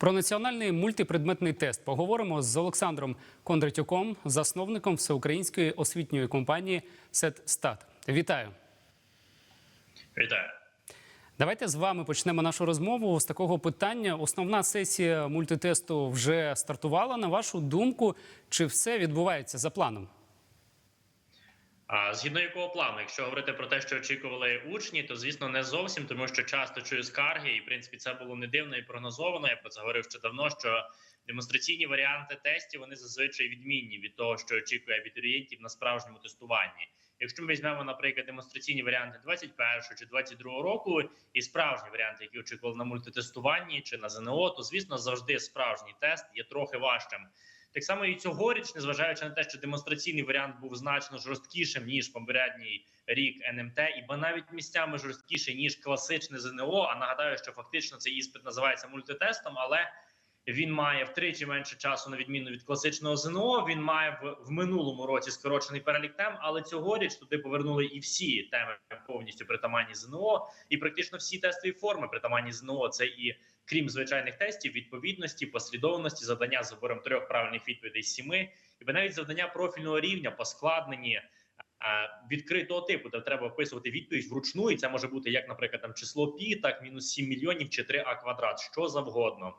Про національний мультипредметний тест поговоримо з Олександром Кондратюком, засновником всеукраїнської освітньої компанії «Сетстат». Вітаю. Вітаю. Давайте з вами почнемо нашу розмову з такого питання. Основна сесія мультитесту вже стартувала. На вашу думку, чи все відбувається за планом? Згідно якого плану, якщо говорити про те, що очікували учні, то звісно не зовсім, тому що часто чую скарги, і в принципі це було не дивно і прогнозовано. Я про це говорив ще давно. Що демонстраційні варіанти тестів вони зазвичай відмінні від того, що очікує абітурієнтів на справжньому тестуванні. Якщо ми візьмемо, наприклад, демонстраційні варіанти 21 чи 22 року, і справжні варіанти, які очікували на мультитестуванні чи на ЗНО, то звісно завжди справжній тест є трохи важчим. Так само і цьогоріч, незважаючи на те, що демонстраційний варіант був значно жорсткішим ніж попередній рік НМТ, і бо навіть місцями жорсткіше ніж класичне ЗНО. А нагадаю, що фактично цей іспит називається мультитестом, але він має втричі менше часу на відміну від класичного ЗНО. Він має в, в минулому році скорочений перелік тем, але цьогоріч туди повернули і всі теми повністю притаманні ЗНО, і практично всі тестові форми притаманні ЗНО. Це і крім звичайних тестів, відповідності, послідовності, завдання з вибором трьох правильних відповідей з сіми, і навіть завдання профільного рівня по складненні е, відкритого типу, де треба описувати відповідь вручну, і це може бути як, наприклад, там число пі, так мінус 7 мільйонів чи 3 а квадрат, що завгодно.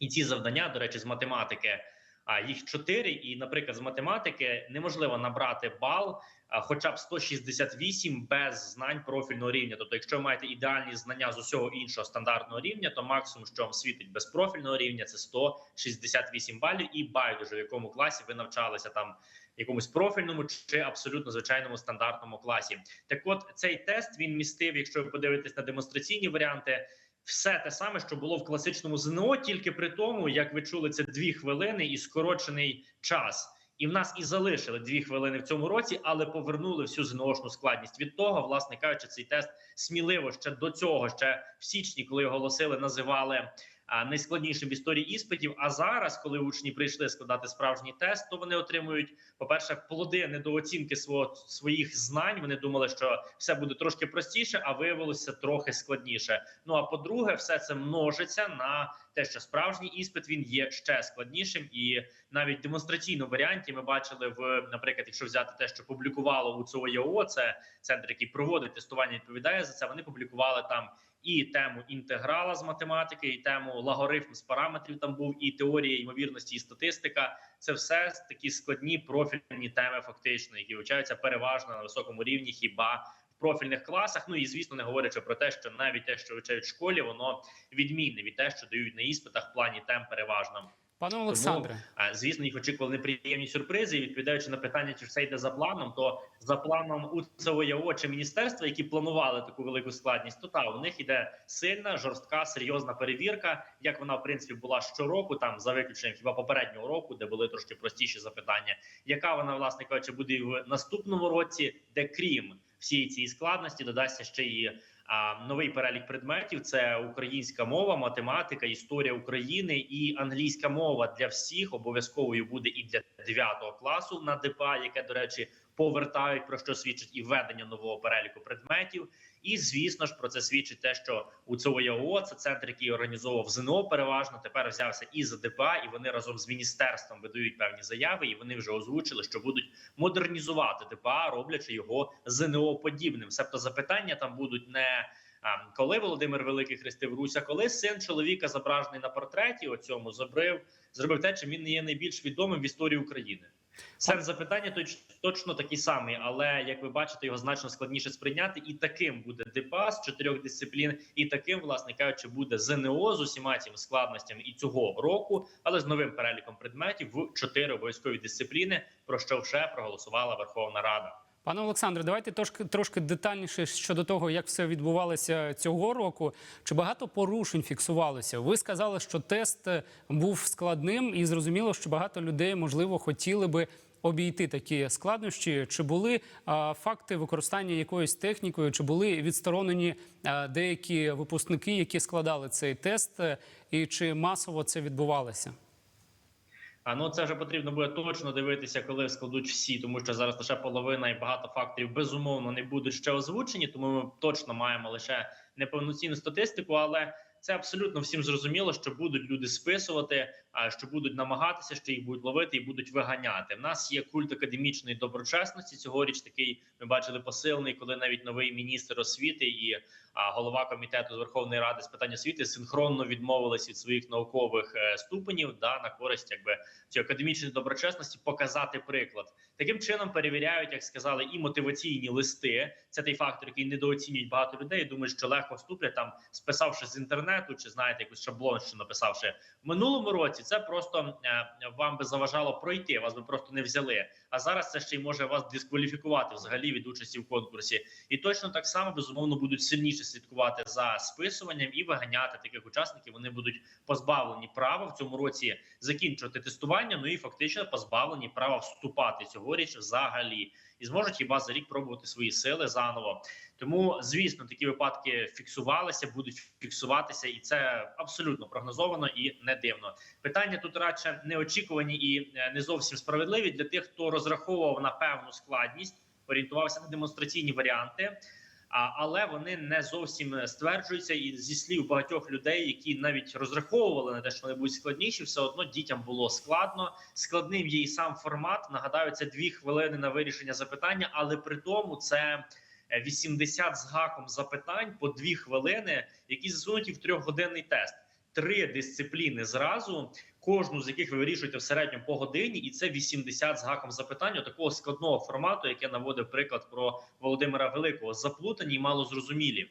І ці завдання, до речі, з математики. А їх чотири, і, наприклад, з математики неможливо набрати бал, хоча б 168 без знань профільного рівня. Тобто, якщо ви маєте ідеальні знання з усього іншого стандартного рівня, то максимум, що вам світить без профільного рівня, це 168 балів, і байдуже в якому класі ви навчалися там. Якомусь профільному чи абсолютно звичайному стандартному класі, так от цей тест він містив, якщо ви подивитесь на демонстраційні варіанти, все те саме, що було в класичному ЗНО, тільки при тому, як ви чули, це дві хвилини і скорочений час. І в нас і залишили дві хвилини в цьому році, але повернули всю ЗНОшну складність. Від того, власне кажучи, цей тест сміливо ще до цього, ще в січні, коли оголосили, називали а, найскладнішим в історії іспитів. А зараз, коли учні прийшли складати справжній тест, то вони отримують, по-перше, плоди недооцінки свого своїх знань. Вони думали, що все буде трошки простіше, а виявилося трохи складніше. Ну а по-друге, все це множиться на те, що справжній іспит він є ще складнішим, і навіть в демонстраційному варіанті ми бачили в, наприклад, якщо взяти те, що публікувало у ЦОЯО, це центр, який проводить тестування, відповідає за це. Вони публікували там і тему інтеграла з математики, і тему логарифм з параметрів. Там був і теорія ймовірності, і статистика. Це все такі складні профільні теми, фактично, які вивчаються переважно на високому рівні, хіба в профільних класах. Ну і звісно, не говорячи про те, що навіть те, що вивчають в школі, воно відмінне від те, що дають на іспитах в плані тем переважно. Пане Олександре, Тому, звісно, їх очікували неприємні сюрпризи. І відповідаючи на питання, чи все йде за планом, то за планом УЦОЯО чи міністерства, які планували таку велику складність, то та у них іде сильна, жорстка, серйозна перевірка. Як вона в принципі була щороку, там за виключенням хіба попереднього року, де були трошки простіші запитання. Яка вона власне кажучи, буде в наступному році, де крім всієї ці складності додасться ще і а новий перелік предметів це українська мова, математика, історія України і англійська мова для всіх обов'язковою буде і для 9 класу на ДПА, яке до речі повертають про що свідчить і введення нового переліку предметів. І звісно ж про це свідчить те, що у ЦОЯО, це центр, який організовував ЗНО, переважно тепер взявся і за ДПА, і вони разом з міністерством видають певні заяви. І вони вже озвучили, що будуть модернізувати ДПА, роблячи його ЗНО подібним. Себто запитання там будуть не коли Володимир Великий хрестив Русь, а коли син чоловіка зображений на портреті, оцьому зробив зробив те, чим він не є найбільш відомим в історії України. Сенс запитання точно такий самий, але як ви бачите, його значно складніше сприйняти. І таким буде депас чотирьох дисциплін, і таким, власне кажучи, буде ЗНО з усіма цими складностями і цього року, але з новим переліком предметів в чотири обов'язкові дисципліни, про що вже проголосувала Верховна Рада. Пане Олександре, давайте трошки трошки детальніше щодо того, як все відбувалося цього року. Чи багато порушень фіксувалося? Ви сказали, що тест був складним, і зрозуміло, що багато людей можливо хотіли би обійти такі складнощі. Чи були а, факти використання якоюсь технікою, чи були відсторонені а, деякі випускники, які складали цей тест, і чи масово це відбувалося? А ну це вже потрібно буде точно дивитися, коли складуть всі, тому що зараз лише половина і багато факторів безумовно не будуть ще озвучені. Тому ми точно маємо лише неповноцінну статистику. Але це абсолютно всім зрозуміло, що будуть люди списувати, що будуть намагатися, що їх будуть ловити і будуть виганяти. В нас є культ академічної доброчесності. Цьогоріч такий ми бачили посилений, коли навіть новий міністр освіти і голова комітету з Верховної Ради з питань освіти синхронно відмовились від своїх наукових е, ступенів да на користь, якби цієї академічної доброчесності, показати приклад. Таким чином перевіряють, як сказали, і мотиваційні листи. Це той фактор, який недооцінюють багато людей. Думають, що легко вступлять там, списавши з інтернету, чи знаєте, якусь шаблон, що написавши в минулому році. Це просто е, вам би заважало пройти, вас би просто не взяли. А зараз це ще й може вас дискваліфікувати взагалі від участі в конкурсі. І точно так само безумовно будуть сильніше слідкувати за списуванням і виганяти таких учасників. Вони будуть позбавлені права в цьому році закінчувати тестування. Ну і фактично позбавлені права вступати цьогоріч взагалі, і зможуть хіба за рік пробувати свої сили заново. Тому, звісно, такі випадки фіксувалися, будуть фіксуватися, і це абсолютно прогнозовано і не дивно. Питання тут радше неочікувані і е, не зовсім справедливі для тих, хто розраховував на певну складність, орієнтувався на демонстраційні варіанти. Але вони не зовсім стверджуються, і зі слів багатьох людей, які навіть розраховували на те, що вони будуть складніші, все одно дітям було складно. Складним є і сам формат. Нагадаю, це дві хвилини на вирішення запитання, але при тому це е, 80 з гаком запитань по дві хвилини, які засунуті в трьохгодинний тест. Три дисципліни зразу, кожну з яких ви вирішуєте в середньому по годині, і це 80 з гаком запитань такого складного формату, як я наводив приклад про Володимира Великого, заплутані і малозрозумілі.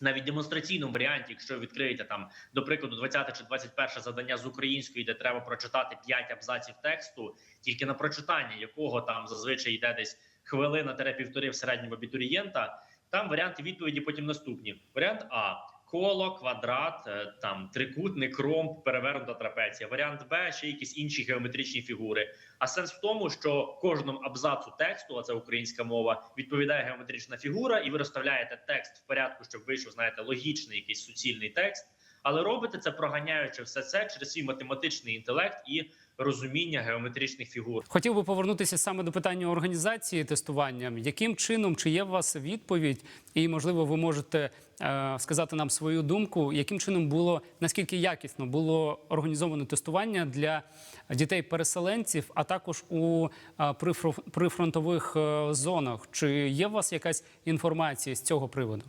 Навіть демонстраційному варіанті, якщо відкриєте там, до прикладу, 20 чи 21 завдання з української, де треба прочитати 5 абзаців тексту, тільки на прочитання якого там зазвичай йде десь хвилина півтори в середньому абітурієнта. Там варіанти відповіді потім наступні. Варіант А коло, квадрат, е, там трикутник, ромб, перевернута трапеція. Варіант Б ще якісь інші геометричні фігури. А сенс в тому, що кожному абзацу тексту, а це українська мова, відповідає геометрична фігура, і ви розставляєте текст в порядку, щоб вийшов, знаєте, логічний якийсь суцільний текст. Але робите це проганяючи все це через свій математичний інтелект і розуміння геометричних фігур. Хотів би повернутися саме до питання організації тестування. Яким чином чи є у вас відповідь, і можливо, ви можете е, сказати нам свою думку, яким чином було наскільки якісно було організовано тестування для дітей-переселенців, а також у е, прифронтових е, зонах? Чи є у вас якась інформація з цього приводу?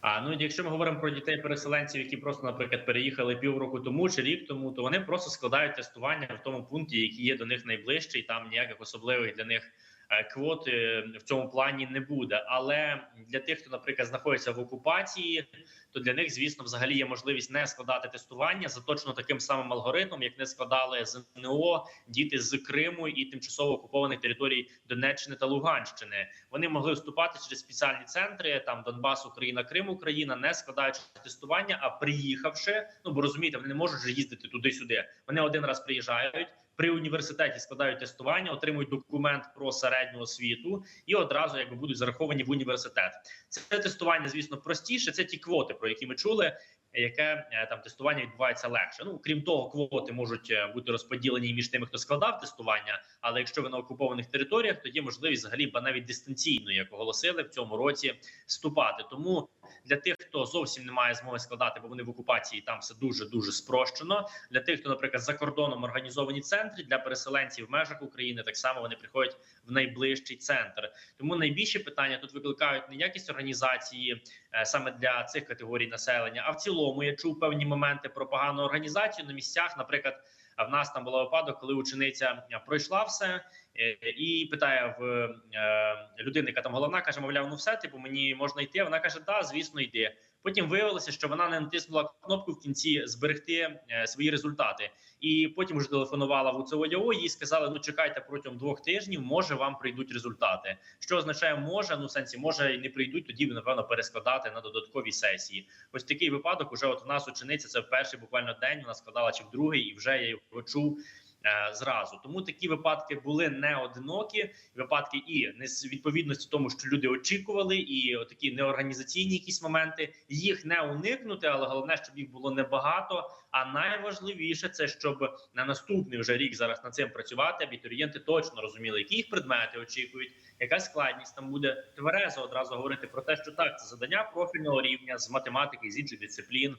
А ну якщо ми говоримо про дітей-переселенців, які просто, наприклад, переїхали півроку тому чи рік тому, то вони просто складають тестування в тому пункті, який є до них найближчий. Там ніяких особливих для них е, квот е, в цьому плані не буде. Але для тих, хто, наприклад, знаходиться в окупації, то для них, звісно, взагалі є можливість не складати тестування за точно таким самим алгоритмом, як не складали ЗНО діти з Криму і тимчасово окупованих територій Донеччини та Луганщини. Вони могли вступати через спеціальні центри, там Донбас, Україна, Крим, Україна, не складаючи тестування, а приїхавши. Ну бо розумієте, вони не можуть же їздити туди-сюди. Вони один раз приїжджають. При університеті складають тестування, отримують документ про середню освіту і одразу якби будуть зараховані в університет. Це тестування, звісно, простіше. Це ті квоти, про які ми чули. Яке е, там тестування відбувається легше. Ну крім того, квоти можуть е, бути розподілені між тими, хто складав тестування. Але якщо ви на окупованих територіях, то є можливість взагалі ба навіть дистанційно, як оголосили в цьому році, вступати. Тому для тих, хто зовсім не має змоги складати, бо вони в окупації, там все дуже дуже спрощено. Для тих, хто, наприклад, за кордоном організовані центри для переселенців в межах України, так само вони приходять в найближчий центр. Тому найбільше питання тут викликають не якість організації е, саме для цих категорій населення, а в цілому я чув певні моменти про погану організацію на місцях. Наприклад, в нас там була випадок, коли учениця пройшла все і питає в е, людини, яка там головна, каже: мовляв, ну все, типу, мені можна йти. Вона каже: Да, звісно, йди. Потім виявилося, що вона не натиснула кнопку в кінці зберегти е, свої результати, і потім вже телефонувала в УЦОДЯО, їй сказали: ну чекайте протягом двох тижнів, може вам прийдуть результати. Що означає, може ну в сенсі, може і не прийдуть, тоді напевно перескладати на додаткові сесії. Ось такий випадок. Уже от в нас учениця це в перший буквально день. Вона складала чи в другий, і вже я його чув. Е, зразу. Тому такі випадки були не одинокі. Випадки і невідповідності тому, що люди очікували, і такі неорганізаційні якісь моменти. Їх не уникнути, але головне, щоб їх було небагато. А найважливіше це щоб на наступний вже рік зараз над цим працювати. Абітурієнти точно розуміли, які їх предмети очікують, яка складність там буде тверезо одразу говорити про те, що так це задання профільного рівня з математики, з інших дисциплін.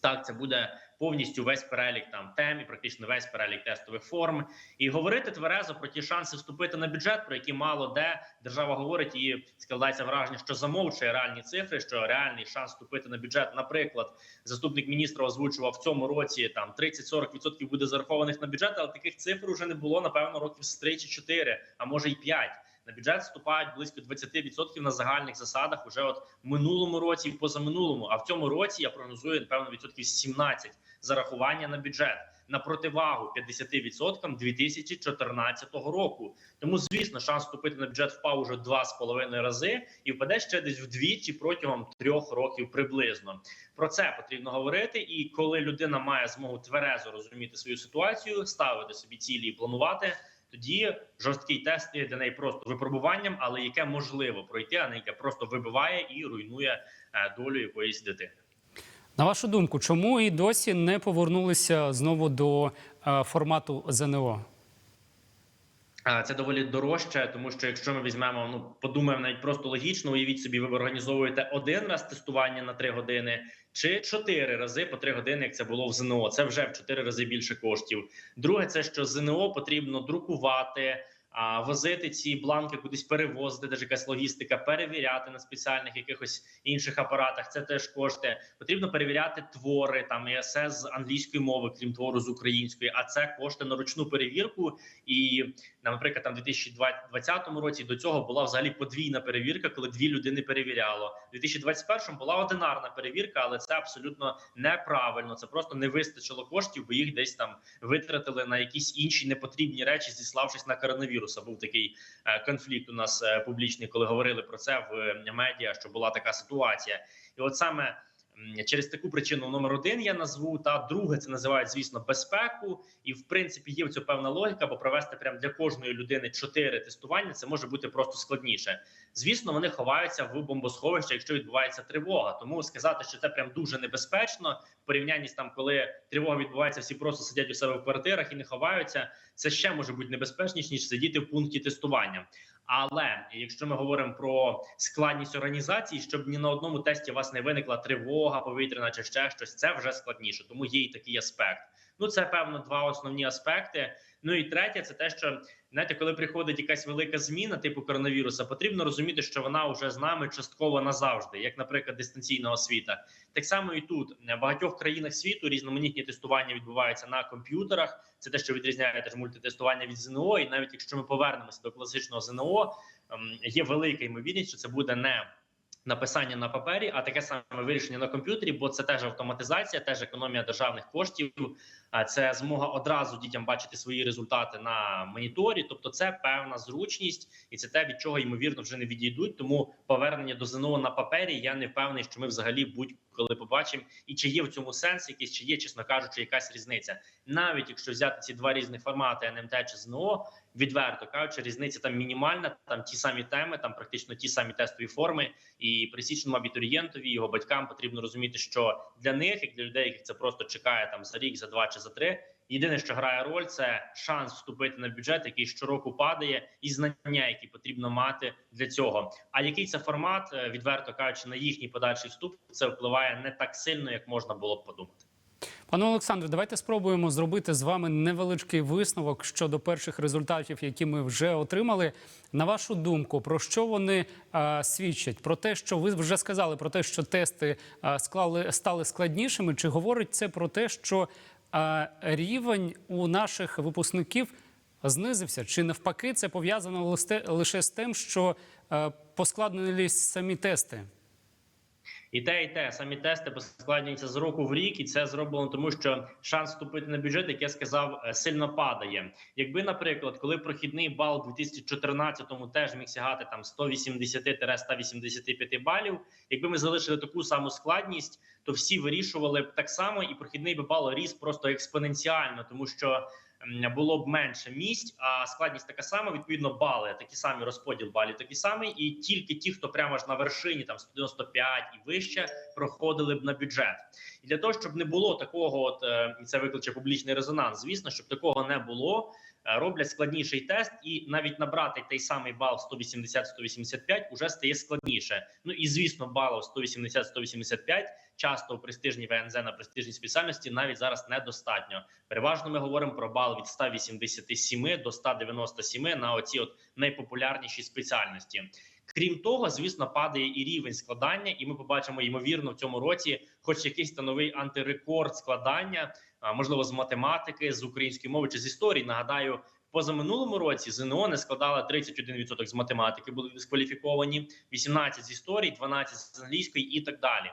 Так, це буде повністю весь перелік там тем і практично весь перелік тестових форм, і говорити тверезо про ті шанси вступити на бюджет, про які мало де держава говорить, і складається враження, що замовчує реальні цифри, що реальний шанс вступити на бюджет. Наприклад, заступник міністра озвучував в цьому році там 30-40% буде зарахованих на бюджет, але таких цифр уже не було напевно років з 3 чи 4, а може й 5. На бюджет вступають близько 20% на загальних засадах уже от минулому році і позаминулому. А в цьому році я прогнозую напевно відсотків 17 зарахування на бюджет на противагу 50% 2014 року. Тому, звісно, шанс вступити на бюджет впав уже два з половиною рази і впаде ще десь вдвічі протягом трьох років приблизно. Про це потрібно говорити. І коли людина має змогу тверезо розуміти свою ситуацію, ставити собі цілі і планувати. Тоді жорсткий тест є для неї просто випробуванням, але яке можливо пройти, а не яке просто вибиває і руйнує е, долю якоїсь дитини. На вашу думку, чому і досі не повернулися знову до е, формату ЗНО? Це доволі дорожче, тому що якщо ми візьмемо, ну подумаємо навіть просто логічно, уявіть собі, ви організовуєте один раз тестування на три години чи чотири рази по три години, як це було в ЗНО. Це вже в чотири рази більше коштів. Друге, це що ЗНО потрібно друкувати. А возити ці бланки кудись перевозити, ж якась логістика, перевіряти на спеціальних якихось інших апаратах. Це теж кошти. Потрібно перевіряти твори там ЕСС з англійської мови, крім твору з української. А це кошти на ручну перевірку. І наприклад, там в 2020 році до цього була взагалі подвійна перевірка, коли дві людини перевіряло. У 2021 була одинарна перевірка, але це абсолютно неправильно. Це просто не вистачило коштів, бо їх десь там витратили на якісь інші непотрібні речі, зіславшись на коронавірус. Був такий е, конфлікт у нас е, публічний, коли говорили про це в е, медіа, що була така ситуація, і от саме. Через таку причину номер один я назву та друге це називають звісно безпеку, і в принципі є в цю певна логіка, бо провести прям для кожної людини чотири тестування це може бути просто складніше. Звісно, вони ховаються в бомбосховищі, якщо відбувається тривога. Тому сказати, що це прям дуже небезпечно в порівнянні з там, коли тривога відбувається, всі просто сидять у себе в квартирах і не ховаються. Це ще може бути небезпечніше ніж сидіти в пункті тестування. Але якщо ми говоримо про складність організації, щоб ні на одному тесті у вас не виникла тривога повітряна чи ще щось, це вже складніше, тому є і такий аспект. Ну це певно два основні аспекти. Ну і третє, це те, що знаєте, коли приходить якась велика зміна, типу коронавіруса, потрібно розуміти, що вона вже з нами частково назавжди, як, наприклад, дистанційна освіта. Так само і тут в багатьох країнах світу різноманітні тестування відбуваються на комп'ютерах. Це те, що відрізняє теж мультитестування від ЗНО. І навіть якщо ми повернемося до класичного ЗНО, є велика ймовірність, що це буде не написання на папері, а таке саме вирішення на комп'ютері, бо це теж автоматизація, теж економія державних коштів. Це змога одразу дітям бачити свої результати на моніторі. Тобто, це певна зручність, і це те, від чого ймовірно вже не відійдуть. Тому повернення до ЗНО на папері. Я не впевнений, що ми взагалі будь-коли побачимо, і чи є в цьому сенс якийсь, чи є, чесно кажучи, якась різниця, навіть якщо взяти ці два різні формати НМТ чи ЗНО, відверто кажучи, різниця там мінімальна. Там ті самі теми, там практично ті самі тестові форми, і присічному абітурієнтові його батькам потрібно розуміти, що для них, як для людей, яких це просто чекає там за рік, за два чи за три. Єдине, що грає роль, це шанс вступити на бюджет, який щороку падає, і знання, які потрібно мати для цього. А який це формат, відверто кажучи, на їхній подальший вступ, це впливає не так сильно, як можна було б подумати. Пане Олександре, давайте спробуємо зробити з вами невеличкий висновок щодо перших результатів, які ми вже отримали. На вашу думку, про що вони а, свідчать? Про те, що ви вже сказали, про те, що тести а, склали стали складнішими, чи говорить це про те, що рівень у наших випускників знизився? Чи навпаки це пов'язано лише з тим, що а, поскладнились самі тести? І те, і те самі тести поскладнюються з року в рік, і це зроблено тому, що шанс вступити на бюджет, як я сказав, сильно падає. Якби, наприклад, коли прохідний бал у 2014-му теж міг сягати там 180-185 балів, якби ми залишили таку саму складність, то всі вирішували б так само, і прохідний би бал ріс просто експоненціально, тому що було б менше місць, а складність така сама. Відповідно, бали такі самі розподіл балів, такий самий, і тільки ті, хто прямо ж на вершині, там 195 і вище, проходили б на бюджет. І для того, щоб не було такого, от е, і це викличе публічний резонанс. Звісно, щоб такого не було. е, Роблять складніший тест, і навіть набрати той самий бал 180-185 уже стає складніше. Ну і звісно, балів 180-185 часто у престижній ВНЗ на престижній спеціальності навіть зараз недостатньо. Переважно ми говоримо про бал від 187 до 197 на оці от найпопулярніші спеціальності. Крім того, звісно, падає і рівень складання, і ми побачимо ймовірно в цьому році, хоч якийсь та новий антирекорд складання, можливо, з математики, з української мови чи з історії. Нагадаю, позаминулому році ЗНО не складала 31% з математики, були дискваліфіковані, 18% з історії, 12% з англійської і так далі.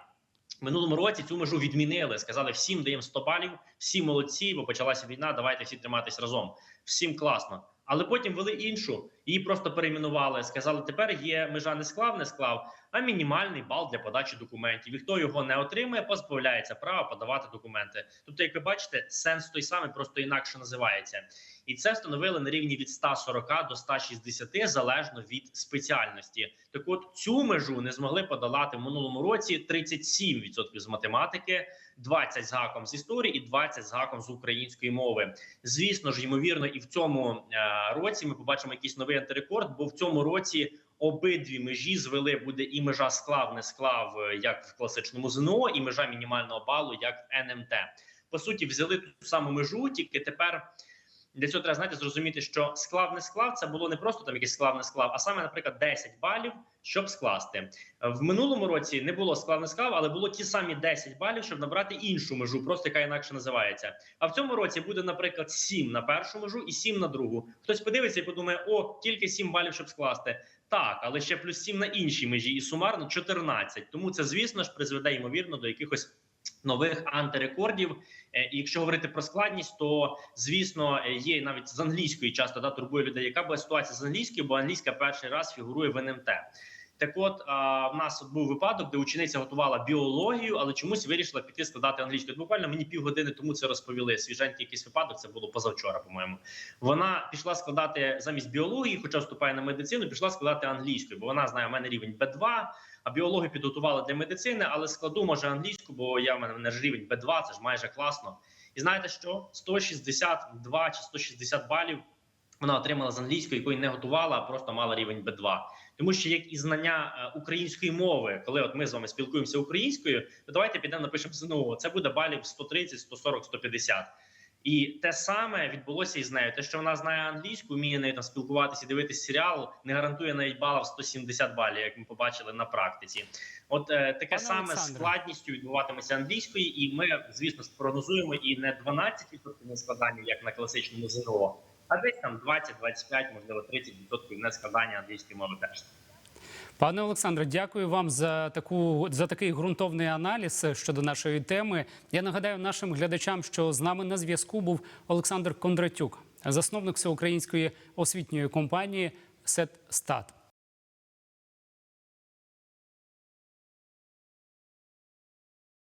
Минулому році цю межу відмінили. Сказали, всім даємо 100 балів, всі молодці, бо почалася війна. Давайте всі триматись разом. Всім класно. Але потім вели іншу, її просто перейменували. Сказали, тепер є межа не склав, не склав, а мінімальний бал для подачі документів. І хто його не отримує, позбавляється права подавати документи. Тобто, як ви бачите, сенс той самий, просто інакше називається. І це встановили на рівні від 140 до 160, залежно від спеціальності. Так, от цю межу не змогли подолати в минулому році 37% з математики, 20 з гаком з історії і 20 з гаком з української мови. Звісно ж, ймовірно, і в цьому е, році ми побачимо якийсь новий антирекорд, бо в цьому році. Обидві межі звели буде і межа склав, не склав, е, як в класичному ЗНО, і межа мінімального балу, як в НМТ. По суті, взяли ту саму межу, тільки тепер для цього треба знаєте, зрозуміти, що склав не склав це було не просто там якийсь склав не склав, а саме, наприклад, 10 балів, щоб скласти. В минулому році не було склав не склав, але було ті самі 10 балів, щоб набрати іншу межу, просто яка інакше називається. А в цьому році буде, наприклад, 7 на першу межу і 7 на другу. Хтось подивиться і подумає: о, тільки 7 балів, щоб скласти. Так, але ще плюс 7 на іншій межі, і сумарно 14. Тому це, звісно ж, призведе ймовірно до якихось. Нових антирекордів, Е, і якщо говорити про складність, то звісно е, є навіть з англійської часто да турбує людей. Яка була ситуація з англійською? Бо англійська перший раз фігурує в НМТ. Так, от а, в нас був випадок, де учениця готувала біологію, але чомусь вирішила піти складати англійську. Буквально мені півгодини тому це розповіли. Свіженький якийсь випадок. Це було позавчора. По-моєму, вона пішла складати замість біології, хоча вступає на медицину. Пішла складати англійською, бо вона знає, у мене рівень Б2, а біологію підготували для медицини, але складу може англійську, бо я в мене ж рівень Б2, це ж майже класно. І знаєте що? 162 чи 160 балів вона отримала з англійської, якої не готувала, а просто мала рівень Б2. Тому що як і знання е, української мови, коли от ми з вами спілкуємося українською, то давайте підемо напишемо ЗНО. Це буде балів 130, 140, 150. І те саме відбулося і з нею. Те, що вона знає англійську, вміє нею там спілкуватися, і дивитися серіал, не гарантує навіть балів 170 балів, як ми побачили на практиці. От е, таке Пане саме з складністю відбуватиметься англійської, і ми, звісно, прогнозуємо і не 12% не складання, як на класичному ЗНО, а десь там 20-25, можливо, 30% не складання англійської мови теж. Пане Олександре, дякую вам за таку за такий ґрунтовний аналіз щодо нашої теми. Я нагадаю нашим глядачам, що з нами на зв'язку був Олександр Кондратюк, засновник всеукраїнської освітньої компанії СЕТСТАТ.